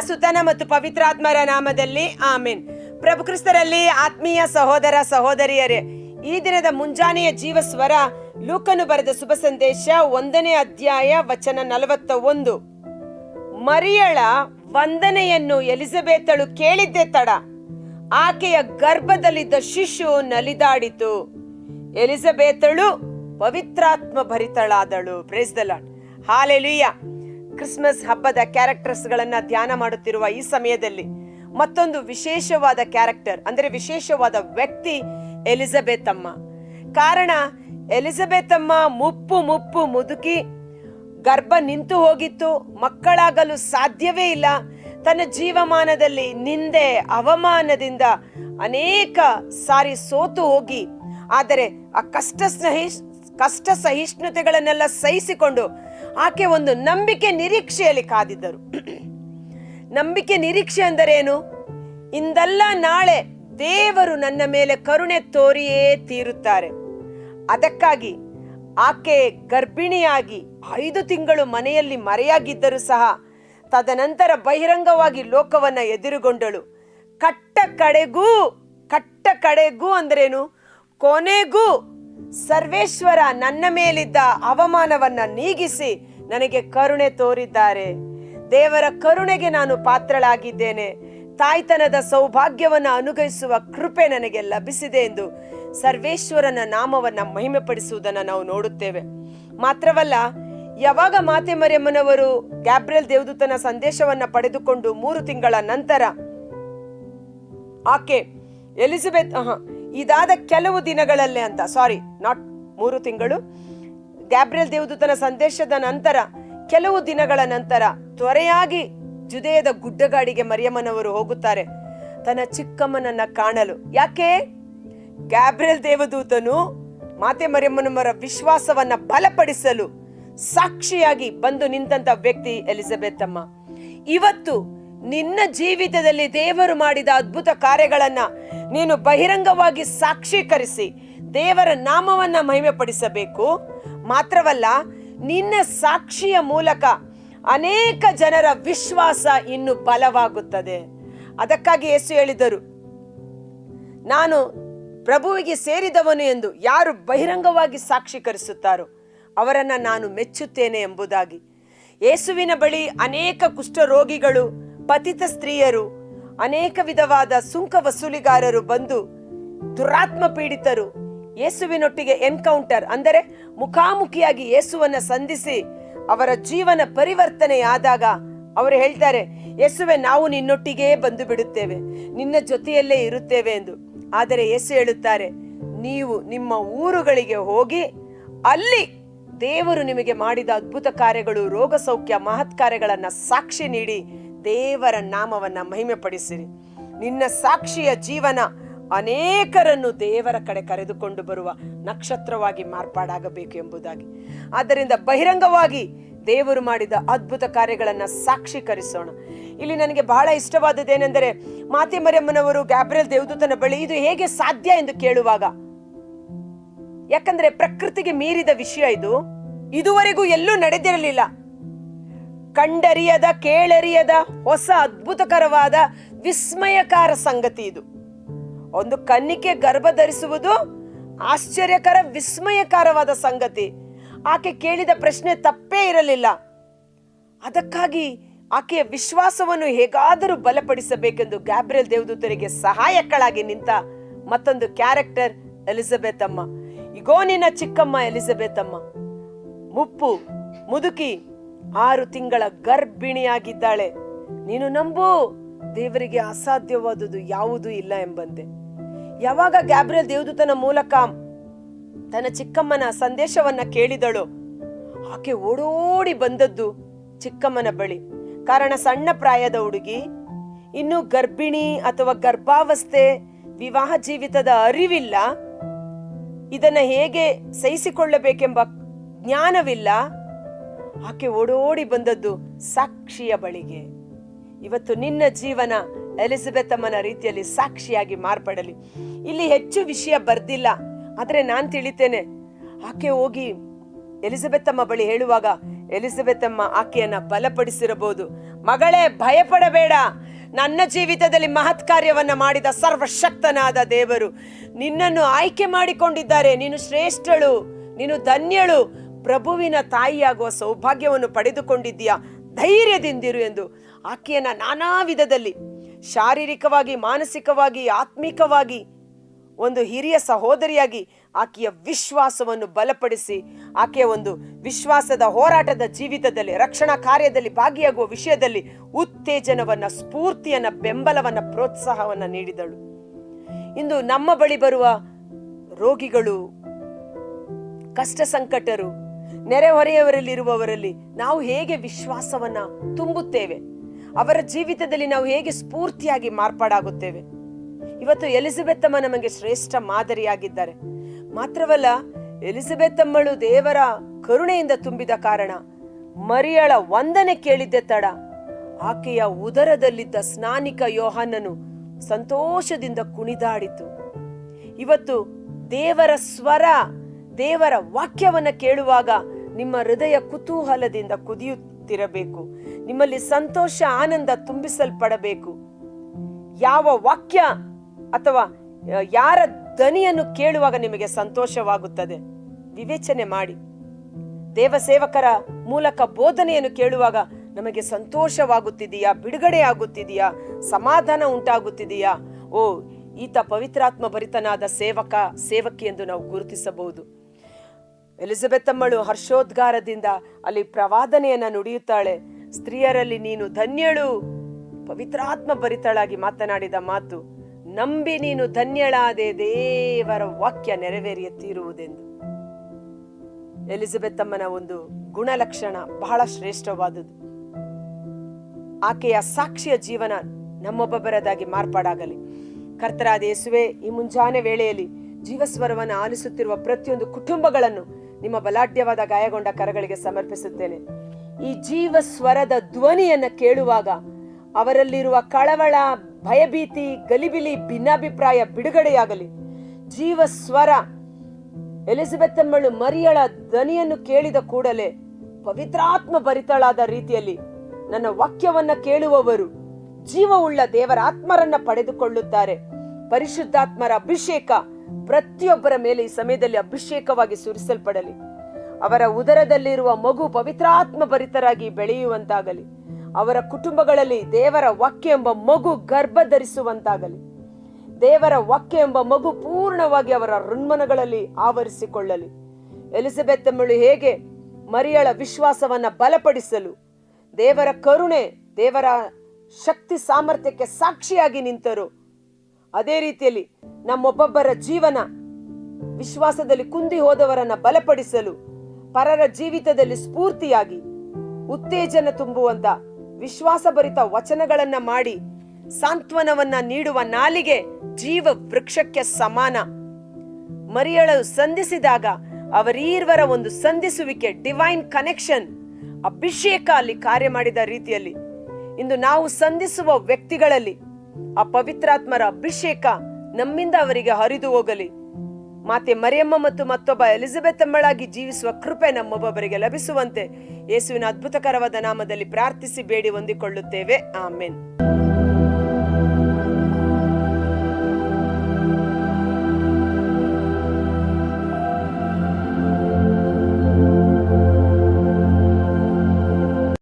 ಸುತನ ಮತ್ತು ಪವಿತ್ರಾತ್ಮರ ನಾಮದಲ್ಲಿ ಆಮೇನ್. ಪ್ರಭು ಕ್ರಿಸ್ತರಲ್ಲಿ ಆತ್ಮೀಯ ಸಹೋದರ ಸಹೋದರಿಯರೇ, ಈ ದಿನದ ಮುಂಜಾನೆಯ ಜೀವ ಸ್ವರ ಲೂಕನು ಬರೆದ ಶುಭ ಸಂದೇಶ ಒಂದನೇ ಅಧ್ಯಾಯ ವಚನ ನಲವತ್ತ ಒಂದು ಮರಿಯಳ ವಂದನೆಯನ್ನು ಎಲಿಜಬೆತಳು ಕೇಳಿದ್ದೆ ತಡ. ಆಕೆಯ ಗರ್ಭದಲ್ಲಿದ್ದ ಶಿಶು ನಲಿದಾಡಿತು. ಎಲಿಜಬೆತಳು ಪವಿತ್ರಾತ್ಮ ಭರಿತಳಾದಳು. Praise the lord hallelujah Christmas ಹಬ್ಬದ ಕ್ಯಾರೆಕ್ಟರ್ಸ್ ಗಳನ್ನ ಧ್ಯಾನ ಮಾಡುತ್ತಿರುವ ಈ ಸಮಯದಲ್ಲಿ ಮತ್ತೊಂದು ವಿಶೇಷವಾದ ಕ್ಯಾರೆಕ್ಟರ್, ಅಂದರೆ ವಿಶೇಷವಾದ ವ್ಯಕ್ತಿ ಎಲಿಜಬೆತ್ ಅಮ್ಮ ಕಾರಣ ಎಲಿಜಬೆತ್ ಅಮ್ಮ ಮುಪ್ಪು ಮುಪ್ಪು ಮುದುಕಿ, ಗರ್ಭ ನಿಂತು ಹೋಗಿತ್ತು, ಮಕ್ಕಳಾಗಲು ಸಾಧ್ಯವೇ ಇಲ್ಲ. ತನ್ನ ಜೀವಮಾನದಲ್ಲಿ ನಿಂದೆ, ಅವಮಾನದಿಂದ ಅನೇಕ ಸಾರಿ ಸೋತು ಹೋಗಿ. ಆದರೆ ಆ ಕಷ್ಟ ಸಹಿಷ್, ಕಷ್ಟ ಸಹಿಷ್ಣುತೆಗಳನ್ನೆಲ್ಲ ಸಹಿಸಿಕೊಂಡು ಆಕೆ ಒಂದು ನಂಬಿಕೆ ನಿರೀಕ್ಷೆಯಲ್ಲಿ ಕಾದಿದ್ದರು. ನಂಬಿಕೆ ನಿರೀಕ್ಷೆ ಅಂದರೇನು ಇಂದಲ್ಲ ನಾಳೆ ದೇವರು ನನ್ನ ಮೇಲೆ ಕರುಣೆ ತೋರಿಯೇ ತೀರುತ್ತಾರೆ. ಅದಕ್ಕಾಗಿ ಆಕೆ ಗರ್ಭಿಣಿಯಾಗಿ ಐದು ತಿಂಗಳು ಮನೆಯಲ್ಲಿ ಮರೆಯಾಗಿದ್ದರೂ ಸಹ ತದನಂತರ ಬಹಿರಂಗವಾಗಿ ಲೋಕವನ್ನ ಎದುರುಗೊಂಡಳು. ಕಟ್ಟ ಕಡೆಗೂ ಕಟ್ಟ ಕಡೆಗೂ ಅಂದ್ರೇನು? ಕೊನೆಗೂ ಸರ್ವೇಶ್ವರ ನನ್ನ ಮೇಲಿದ್ದ ಅವಮಾನವನ್ನ ನೀಗಿಸಿ ನನಗೆ ಕರುಣೆ ತೋರಿದ್ದಾರೆ. ದೇವರ ಕರುಣೆಗೆ ನಾನು ಪಾತ್ರಳಾಗಿದ್ದೇನೆ. ತಾಯ್ತನದ ಸೌಭಾಗ್ಯವನ್ನು ಅನುಗ್ರಹಿಸುವ ಕೃಪೆ ನನಗೆ ಲಭಿಸಿದೆ ಎಂದು ಸರ್ವೇಶ್ವರನ ನಾಮವನ್ನ ಮಹಿಮೆ ಪಡಿಸುವುದನ್ನ ನಾವು ನೋಡುತ್ತೇವೆ. ಮಾತ್ರವಲ್ಲ, ಯಾವಾಗ ಮಾತೆ ಮರಿಯಮ್ಮನವರು ಗ್ಯಾಬ್ರಿಯಲ್ ದೇವದೂತನ ಸಂದೇಶವನ್ನ ಪಡೆದುಕೊಂಡು ಮೂರು ತಿಂಗಳ ನಂತರ ಆಕೆ ಎಲಿಜಬೆತ್ ಇದಾದ ಕೆಲವು ದಿನಗಳಲ್ಲೇ ಅಂತ ಸಾರಿ ನಾಟ್ ಮೂರು ತಿಂಗಳು ಗ್ಯಾಬ್ರಿಯಲ್ ದೇವದೂತನ ಸಂದೇಶದ ನಂತರ, ಕೆಲವು ದಿನಗಳ ನಂತರ ತ್ವರೆಯಾಗಿ ಜುದೇಯದ ಗುಡ್ಡಗಾಡಿಗೆ ಮರಿಯಮ್ಮನವರು ಹೋಗುತ್ತಾರೆ. ತನ್ನ ಚಿಕ್ಕಮ್ಮನನ್ನ ಕಾಣಲು. ಯಾಕೆ? ಗ್ಯಾಬ್ರಿಯಲ್ ದೇವದೂತನು ಮಾತೆ ಮರಿಯಮ್ಮನವರ ವಿಶ್ವಾಸವನ್ನ ಬಲಪಡಿಸಲು ಸಾಕ್ಷಿಯಾಗಿ ಬಂದು ನಿಂತ ವ್ಯಕ್ತಿ ಎಲಿಜಬೆತ್ ಅಮ್ಮ ಇವತ್ತು ನಿನ್ನ ಜೀವಿತದಲ್ಲಿ ದೇವರು ಮಾಡಿದ ಅದ್ಭುತ ಕಾರ್ಯಗಳನ್ನ ನೀನು ಬಹಿರಂಗವಾಗಿ ಸಾಕ್ಷೀಕರಿಸಿ ದೇವರ ನಾಮವನ್ನ ಮಹಿಮೆ ಪಡಿಸಬೇಕು ಮಾತ್ರವಲ್ಲ, ನಿನ್ನ ಸಾಕ್ಷಿಯ ಮೂಲಕ ಅನೇಕ ಜನರ ವಿಶ್ವಾಸ ಇನ್ನು ಬಲವಾಗುತ್ತದೆ. ಅದಕ್ಕಾಗಿ ಯೇಸು ಹೇಳಿದರು, ನಾನು ಪ್ರಭುವಿಗೆ ಸೇರಿದವನು ಎಂದು ಯಾರು ಬಹಿರಂಗವಾಗಿ ಸಾಕ್ಷೀಕರಿಸುತ್ತಾರೋ ಅವರನ್ನು ನಾನು ಮೆಚ್ಚುತ್ತೇನೆ ಎಂಬುದಾಗಿ. ಯೇಸುವಿನ ಬಳಿ ಅನೇಕ ಕುಷ್ಠರೋಗಿಗಳು ಪತಿತ ಸ್ತ್ರೀಯರು, ಅನೇಕ ವಿಧವಾದ ಸುಂಕ ವಸೂಲಿಗಾರರು ಬಂದು ದುರಾತ್ಮ ಪೀಡಿತರು ಯೇಸುವಿನೊಟ್ಟಿಗೆ ಎನ್ಕೌಂಟರ್, ಅಂದರೆ ಮುಖಾಮುಖಿಯಾಗಿ ಯೇಸುವನ್ನ ಸಂಧಿಸಿ ಅವರ ಜೀವನ ಪರಿವರ್ತನೆಯಾದಾಗ ಅವರು ಹೇಳ್ತಾರೆ, ಯೇಸುವೆ, ನಾವು ನಿನ್ನೊಟ್ಟಿಗೆ ಬಂದು ಬಿಡುತ್ತೇವೆ, ನಿನ್ನ ಜೊತೆಯಲ್ಲೇ ಇರುತ್ತೇವೆ ಎಂದು. ಆದರೆ ಯೇಸು ಹೇಳುತ್ತಾರೆ, ನೀವು ನಿಮ್ಮ ಊರುಗಳಿಗೆ ಹೋಗಿ ಅಲ್ಲಿ ದೇವರು ನಿಮಗೆ ಮಾಡಿದ ಅದ್ಭುತ ಕಾರ್ಯಗಳು, ರೋಗ ಸೌಖ್ಯ ಮಹತ್ ಕಾರ್ಯಗಳನ್ನು ಸಾಕ್ಷಿ ನೀಡಿ ದೇವರ ನಾಮವನ್ನ ಮಹಿಮೆ ಪಡಿಸಿರಿ ನಿನ್ನ ಸಾಕ್ಷಿಯ ಜೀವನ ಅನೇಕರನ್ನು ದೇವರ ಕಡೆ ಕರೆದುಕೊಂಡು ಬರುವ ನಕ್ಷತ್ರವಾಗಿ ಮಾರ್ಪಾಡಾಗಬೇಕು ಎಂಬುದಾಗಿ. ಆದ್ದರಿಂದ ಬಹಿರಂಗವಾಗಿ ದೇವರು ಮಾಡಿದ ಅದ್ಭುತ ಕಾರ್ಯಗಳನ್ನು ಸಾಕ್ಷೀಕರಿಸೋಣ. ಇಲ್ಲಿ ನನಗೆ ಬಹಳ ಇಷ್ಟವಾದದ್ದೇನೆಂದರೆ ಮಾತೆ ಮರಿಯಮ್ಮನವರು ಗ್ಯಾಬ್ರಿಯಲ್ ದೇವದೂತನ ಬಳಿ ಇದು ಹೇಗೆ ಸಾಧ್ಯ ಎಂದು ಕೇಳುವಾಗ, ಯಾಕಂದ್ರೆ ಪ್ರಕೃತಿಗೆ ಮೀರಿದ ವಿಷಯ ಇದು. ಇದುವರೆಗೂ ಎಲ್ಲೂ ನಡೆದಿರಲಿಲ್ಲ. ಕಂಡರಿಯದ, ಕೇಳರಿಯದ ಹೊಸ ಅದ್ಭುತಕರವಾದ ವಿಸ್ಮಯಕಾರ ಸಂಗತಿ ಇದು. ಒಂದು ಕನ್ನಿಕೆ ಗರ್ಭ ಧರಿಸುವುದು ಆಶ್ಚರ್ಯಕರ, ವಿಸ್ಮಯಕರವಾದ ಸಂಗತಿ. ಆಕೆ ಕೇಳಿದ ಪ್ರಶ್ನೆ ತಪ್ಪೇ ಇರಲಿಲ್ಲ. ಅದಕ್ಕಾಗಿ ಆಕೆಯ ವಿಶ್ವಾಸವನ್ನು ಹೇಗಾದರೂ ಬಲಪಡಿಸಬೇಕೆಂದು ಗ್ಯಾಬ್ರಿಯಲ್ ದೇವದೂತರಿಗೆ ಸಹಾಯಕಳಾಗಿ ನಿಂತ ಮತ್ತೊಂದು ಕ್ಯಾರೆಕ್ಟರ್ ಎಲಿಜಬೆತ್ ಅಮ್ಮ ಇಗೋ ನಿನ್ನ ಚಿಕ್ಕಮ್ಮ ಎಲಿಜಬೆತ್ ಅಮ್ಮ ಮುಪ್ಪು, ಮುದುಕಿ ಆರು ತಿಂಗಳ ಗರ್ಭಿಣಿಯಾಗಿದ್ದಾಳೆ. ನೀನು ನಂಬು, ದೇವರಿಗೆ ಅಸಾಧ್ಯವಾದುದು ಯಾವುದೂ ಇಲ್ಲ ಎಂಬಂತೆ. ಯಾವಾಗ ಗ್ಯಾಬ್ರಿಯಲ್ ದೇವದೂತನ ಮೂಲಕ ತನ್ನ ಚಿಕ್ಕಮ್ಮನ ಸಂದೇಶವನ್ನ ಕೇಳಿದಳು, ಆಕೆ ಓಡೋಡಿ ಬಂದದ್ದು ಚಿಕ್ಕಮ್ಮನ ಬಳಿ. ಕಾರಣ ಸಣ್ಣ ಪ್ರಾಯದ ಹುಡುಗಿ, ಇನ್ನು ಗರ್ಭಿಣಿ ಅಥವಾ ಗರ್ಭಾವಸ್ಥೆ, ವಿವಾಹ ಜೀವಿತದ ಅರಿವಿಲ್ಲ, ಇದನ್ನ ಹೇಗೆ ಸಹಿಸಿಕೊಳ್ಳಬೇಕೆಂಬ ಜ್ಞಾನವಿಲ್ಲ ಆಕೆ ಓಡೋಡಿ ಬಂದದ್ದು ಸಾಕ್ಷಿಯ ಬಳಿಗೆ. ಇವತ್ತು ನಿನ್ನ ಜೀವನ ಎಲಿಜಬೆತ್ ಅಮ್ಮನ ರೀತಿಯಲ್ಲಿ ಸಾಕ್ಷಿಯಾಗಿ ಮಾರ್ಪಡಲಿ. ಇಲ್ಲಿ ಹೆಚ್ಚು ವಿಷಯ ಬರ್ದಿಲ್ಲ, ಆದರೆ ನಾನು ತಿಳಿತೇನೆ. ಆಕೆ ಹೋಗಿ ಎಲಿಜಬೆತ್ ಅಮ್ಮ ಬಳಿ ಹೇಳುವಾಗ ಎಲಿಜಬೆತ್ ಅಮ್ಮ ಆಕೆಯನ್ನ ಬಲಪಡಿಸಿರಬಹುದು. ಮಗಳೇ, ಭಯಪಡಬೇಡ. ನನ್ನ ಜೀವಿತದಲ್ಲಿ ಮಹತ್ ಕಾರ್ಯವನ್ನ ಮಾಡಿದ ಸರ್ವಶಕ್ತನಾದ ದೇವರು ನಿನ್ನನ್ನು ಆಯ್ಕೆ ಮಾಡಿಕೊಂಡಿದ್ದಾರೆ. ನೀನು ಶ್ರೇಷ್ಠಳು, ನೀನು ಧನ್ಯಳು. ಪ್ರಭುವಿನ ತಾಯಿಯಾಗುವ ಸೌಭಾಗ್ಯವನ್ನು ಪಡೆದುಕೊಂಡಿದ್ದೀಯಾ? ಧೈರ್ಯದಿಂದಿರು ಎಂದು ಆಕೆಯನ್ನು ನಾನಾ ವಿಧದಲ್ಲಿ ಶಾರೀರಿಕವಾಗಿ, ಮಾನಸಿಕವಾಗಿ, ಆತ್ಮಿಕವಾಗಿ ಒಂದು ಹಿರಿಯ ಸಹೋದರಿಯಾಗಿ ಆಕೆಯ ವಿಶ್ವಾಸವನ್ನು ಬಲಪಡಿಸಿ, ಆಕೆಯ ಒಂದು ವಿಶ್ವಾಸದ ಹೋರಾಟದ ಜೀವಿತದಲ್ಲಿ, ರಕ್ಷಣಾ ಕಾರ್ಯದಲ್ಲಿ ಭಾಗಿಯಾಗುವ ವಿಷಯದಲ್ಲಿ ಉತ್ತೇಜನವನ್ನು, ಸ್ಫೂರ್ತಿಯನ್ನ, ಬೆಂಬಲವನ್ನ, ಪ್ರೋತ್ಸಾಹವನ್ನ ನೀಡಿದಳು. ಇಂದು ನಮ್ಮ ಬಳಿ ಬರುವ ರೋಗಿಗಳು ಕಷ್ಟ ಸಂಕಟರು ನೆರೆಹೊರೆಯವರಲ್ಲಿರುವವರಲ್ಲಿ ನಾವು ಹೇಗೆ ವಿಶ್ವಾಸವನ್ನ ತುಂಬುತ್ತೇವೆ? ಅವರ ಜೀವಿತದಲ್ಲಿ ನಾವು ಹೇಗೆ ಸ್ಫೂರ್ತಿಯಾಗಿ ಮಾರ್ಪಾಡಾಗುತ್ತೇವೆ? ಇವತ್ತು ಎಲಿಜಬೆತ್ ಅಮ್ಮ ನಮಗೆ ಶ್ರೇಷ್ಠ ಮಾದರಿಯಾಗಿದ್ದಾರೆ. ಮಾತ್ರವಲ್ಲ ಎಲಿಜಬೆತ್ ಅಮ್ಮಳು ದೇವರ ಕರುಣೆಯಿಂದ ತುಂಬಿದ ಕಾರಣ ಮರಿಯಳ ವಂದನೆ ಕೇಳಿದ್ದೆ ತಡ. ಆಕೆಯ ಉದರದಲ್ಲಿದ್ದ ಸ್ನಾನಿಕ ಯೋಹಾನನು ಸಂತೋಷದಿಂದ ಕುಣಿದಾಡಿತು. ಇವತ್ತು ದೇವರ ಸ್ವರ, ದೇವರ ವಾಕ್ಯವನ್ನ ಕೇಳುವಾಗ ನಿಮ್ಮ ಹೃದಯ ಕುತೂಹಲದಿಂದ ಕುದಿಯುತ್ತಿರಬೇಕು. ನಿಮ್ಮಲ್ಲಿ ಸಂತೋಷ, ಆನಂದ ತುಂಬಿಸಲ್ಪಡಬೇಕು. ಯಾವ ವಾಕ್ಯ ಅಥವಾ ಯಾರ ಧ್ವನಿಯನ್ನು ಕೇಳುವಾಗ ನಿಮಗೆ ಸಂತೋಷವಾಗುತ್ತದೆ? ವಿವೇಚನೆ ಮಾಡಿ. ದೇವ ಸೇವಕರ ಮೂಲಕ ಬೋಧನೆಯನ್ನು ಕೇಳುವಾಗ ನಮಗೆ ಸಂತೋಷವಾಗುತ್ತಿದೆಯಾ? ಬಿಡುಗಡೆ ಆಗುತ್ತಿದೆಯಾ? ಸಮಾಧಾನ ಉಂಟಾಗುತ್ತಿದೆಯಾ? ಓ, ಈತ ಪವಿತ್ರಾತ್ಮ ಭರಿತನಾದ ಸೇವಕ, ಸೇವಕಿ ಎಂದು ನಾವು ಗುರುತಿಸಬಹುದು. ಎಲಿಜಬೆತ್ ಅಮ್ಮಳು ಹರ್ಷೋದ್ಗಾರದಿಂದ ಅಲ್ಲಿ ಪ್ರವಾದನೆಯನ್ನ ನುಡಿಯುತ್ತಾಳೆ. ಸ್ತ್ರೀಯರಲ್ಲಿ ನೀನು ಧನ್ಯಳು. ಪವಿತ್ರಾತ್ಮ ಭರಿತಳಾಗಿ ಮಾತನಾಡಿದ ಮಾತು, ನಂಬಿ ನೀನು ಧನ್ಯಳಾದೆ ದೇವರ ವಾಕ್ಯ ನೆರವೇರಿಯುತ್ತಿರುವುದೆಂದು ತೀರುವುದೆಂದು ಎಲಿಜಬೆತ್ ಅಮ್ಮನ ಒಂದು ಗುಣಲಕ್ಷಣ ಬಹಳ ಶ್ರೇಷ್ಠವಾದುದು. ಆಕೆಯ ಸಾಕ್ಷಿಯ ಜೀವನ ನಮ್ಮೊಬ್ಬೊಬ್ಬರದಾಗಿ ಮಾರ್ಪಾಡಾಗಲಿ. ಕರ್ತರಾದ ಯೇಸುವೆ, ಈ ಮುಂಜಾನೆ ವೇಳೆಯಲ್ಲಿ ಜೀವಸ್ವರವನ್ನು ಆಲಿಸುತ್ತಿರುವ ಪ್ರತಿಯೊಂದು ಕುಟುಂಬಗಳನ್ನು ನಿಮ್ಮ ಬಲಾಢ್ಯವಾದ ಗಾಯಗೊಂಡ ಕರಗಳಿಗೆ ಸಮರ್ಪಿಸುತ್ತೇನೆ. ಈ ಜೀವ ಸ್ವರದ ಧ್ವನಿಯನ್ನು ಕೇಳುವಾಗ ಅವರಲ್ಲಿರುವ ಕಳವಳ, ಭಯಭೀತಿ, ಗಲಿಬಿಲಿ, ಭಿನ್ನಾಭಿಪ್ರಾಯ ಬಿಡುಗಡೆಯಾಗಲಿ. ಜೀವಸ್ವರ ಎಲಿಜಬೆತ್ ಅಮ್ಮಳು ಮರಿಯಳ ಧ್ವನಿಯನ್ನು ಕೇಳಿದ ಕೂಡಲೇ ಪವಿತ್ರಾತ್ಮ ಭರಿತಳಾದ ರೀತಿಯಲ್ಲಿ ನನ್ನ ವಾಕ್ಯವನ್ನ ಕೇಳುವವರು ಜೀವವುಳ್ಳ ದೇವರ ಆತ್ಮರನ್ನ ಪಡೆದುಕೊಳ್ಳುತ್ತಾರೆ. ಪರಿಶುದ್ಧಾತ್ಮರ ಅಭಿಷೇಕ ಪ್ರತಿಯೊಬ್ಬರ ಮೇಲೆ ಈ ಸಮಯದಲ್ಲಿ ಅಭಿಷೇಕವಾಗಿ ಸುರಿಸಲ್ಪಡಲಿ. ಅವರ ಉದರದಲ್ಲಿರುವ ಮಗು ಪವಿತ್ರಾತ್ಮ ಭರಿತರಾಗಿ ಬೆಳೆಯುವಂತಾಗಲಿ. ಅವರ ಕುಟುಂಬಗಳಲ್ಲಿ ದೇವರ ವಾಕ್ಯ ಎಂಬ ಮಗು ಗರ್ಭ ಧರಿಸುವಂತಾಗಲಿ ದೇವರ ವಾಕ್ಯ ಎಂಬ ಮಗು ಪೂರ್ಣವಾಗಿ ಅವರ ಋಣ್ಮನಗಳಲ್ಲಿ ಆವರಿಸಿಕೊಳ್ಳಲಿ. ಎಲಿಜಬೆತ್ ತಮ್ಮಳು ಹೇಗೆ ಮರಿಯಳ ವಿಶ್ವಾಸವನ್ನ ಬಲಪಡಿಸಲು, ದೇವರ ಕರುಣೆ, ದೇವರ ಶಕ್ತಿ ಸಾಮರ್ಥ್ಯಕ್ಕೆ ಸಾಕ್ಷಿಯಾಗಿ ನಿಂತರು ಅದೇ ರೀತಿಯಲ್ಲಿ ನಮ್ಮೊಬ್ಬೊಬ್ಬರ ಜೀವನ ವಿಶ್ವಾಸದಲ್ಲಿ ಕುಂದಿ ಹೋದವರನ್ನ ಬಲಪಡಿಸಲು, ಪರರ ಜೀವಿತದಲ್ಲಿ ಸ್ಫೂರ್ತಿಯಾಗಿ ಉತ್ತೇಜನ ತುಂಬುವಂತ ವಿಶ್ವಾಸಭರಿತ ವಚನಗಳನ್ನ ಮಾಡಿ ಸಾಂತ್ವನವನ್ನ ನೀಡುವ ನಾಲಿಗೆ ಜೀವ ವೃಕ್ಷಕ್ಕೆ ಸಮಾನ. ಮರಿಯಳು ಸಂಧಿಸಿದಾಗ ಅವರೀರ್ವರ ಒಂದು ಸಂಧಿಸುವಿಕೆ ಡಿವೈನ್ ಕನೆಕ್ಷನ್, ಅಭಿಷೇಕ ಅಲ್ಲಿ ಕಾರ್ಯ ಮಾಡಿದ ರೀತಿಯಲ್ಲಿ ಇಂದು ನಾವು ಸಂಧಿಸುವ ವ್ಯಕ್ತಿಗಳಲ್ಲಿ ಆ ಪವಿತ್ರಾತ್ಮರ ಅಭಿಷೇಕ ನಮ್ಮಿಂದ ಅವರಿಗೆ ಹರಿದು ಹೋಗಲಿ. ಮಾತೆ ಮರಿಯಮ್ಮ ಮತ್ತು ಮತ್ತೊಬ್ಬ ಎಲಿಜಬೆತ್ ಅಮ್ಮಳಾಗಿ ಜೀವಿಸುವ ಕೃಪೆ ನಮ್ಮೊಬ್ಬೊಬ್ಬರಿಗೆ ಲಭಿಸುವಂತೆ ಯೇಸುವಿನ ಅದ್ಭುತಕರವಾದ ನಾಮದಲ್ಲಿ ಪ್ರಾರ್ಥಿಸಿ ಬೇಡಿ ಹೊಂದಿಕೊಳ್ಳುತ್ತೇವೆ. ಆಮೇನ್.